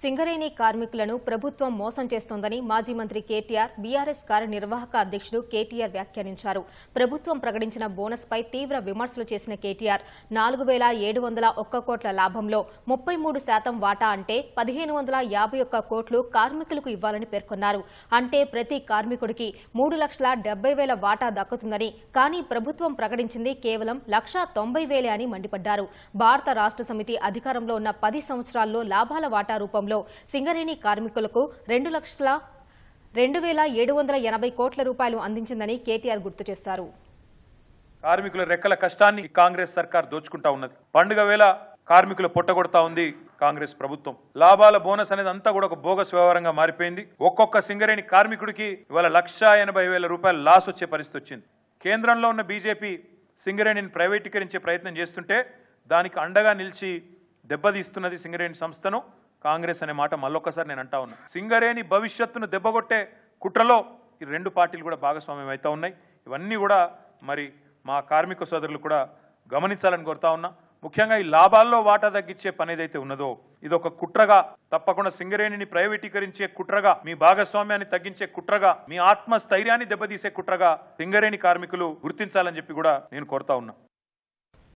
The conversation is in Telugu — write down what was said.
సింగరేణి కార్మికులను ప్రభుత్వం మోసం చేస్తోందని మాజీ మంత్రి కేటీఆర్ బీఆర్ఎస్ కార్యనిర్వాహక అధ్యకుడు కేటీఆర్ వ్యాఖ్యానించారు. ప్రభుత్వం ప్రకటించిన బోనస్ పై తీవ్ర విమర్శలు చేసిన కేటీఆర్ నాలుగు వేల ఏడు వందల ఒక్క కోట్ల లాభంలో ముప్పై మూడు శాతం వాటా అంటే పదిహేను వందల యాభై ఒక్క కోట్లు కార్మికులకు ఇవ్వాలని పేర్కొన్నారు. అంటే ప్రతి కార్మికుడికి మూడు లక్షల డెబ్బై వేల వాటా దక్కుతుందని కానీ ప్రభుత్వం ప్రకటించింది కేవలం లక్షా తొంభై వేలే అని మండిపడ్డారు. భారత రాష్ట్ర సమితి అధికారంలో ఉన్న పది సంవత్సరాల్లో లాభాల వాటా రూపంలో సింగరేణి కార్మికులకు రెండు లక్షల రెండు వేల ఏడు వందల ఎనభై కోట్ల రూపాయలు అందించిందని కేటీఆర్ గుర్తు చేశారు. కార్మికుల రెక్కల కష్టాన్ని కాంగ్రెస్ సర్కార్ దోచుకుంటా ఉన్నది. పండుగ వేళ కార్మికులు పొట్టగొడతా ఉంది కాంగ్రెస్ ప్రభుత్వం. లాభాల బోనస్ అనేది అంతా కూడా ఒక బోగస్ వ్యవహారంగా మారిపోయింది. ఒక్కొక్క సింగరేణి కార్మికుడికి ఇవాళ లక్షా ఎనభై వేల రూపాయల లాస్ వచ్చే పరిస్థితి వచ్చింది. కేంద్రంలో ఉన్న బీజేపీ సింగరేణిని ప్రైవేటీకరించే ప్రయత్నం చేస్తుంటే దానికి అండగా నిలిచి దెబ్బతీస్తున్నది సింగరేణి సంస్థను. కాంగ్రెస్ అనే మాట మళ్ళొక్కసారి నేను అంటా ఉన్నా. సింగరేణి భవిష్యత్తును దెబ్బగొట్టే కుట్రలో ఈ రెండు పార్టీలు కూడా భాగస్వామ్యం అవుతూ ఉన్నాయి. ఇవన్నీ కూడా మరి మా కార్మిక సోదరులు కూడా గమనించాలని కోరుతా ఉన్నా. ముఖ్యంగా ఈ లాభాల్లో వాటా తగ్గించే పని ఏదైతే ఉన్నదో ఇది ఒక కుట్రగా తప్పకుండా సింగరేణిని ప్రైవేటీకరించే కుట్రగా మీ భాగస్వామ్యాన్ని తగ్గించే కుట్రగా మీ ఆత్మస్థైర్యాన్ని దెబ్బతీసే కుట్రగా సింగరేణి కార్మికులు గుర్తించాలని చెప్పి కూడా నేను కోరుతా ఉన్నా.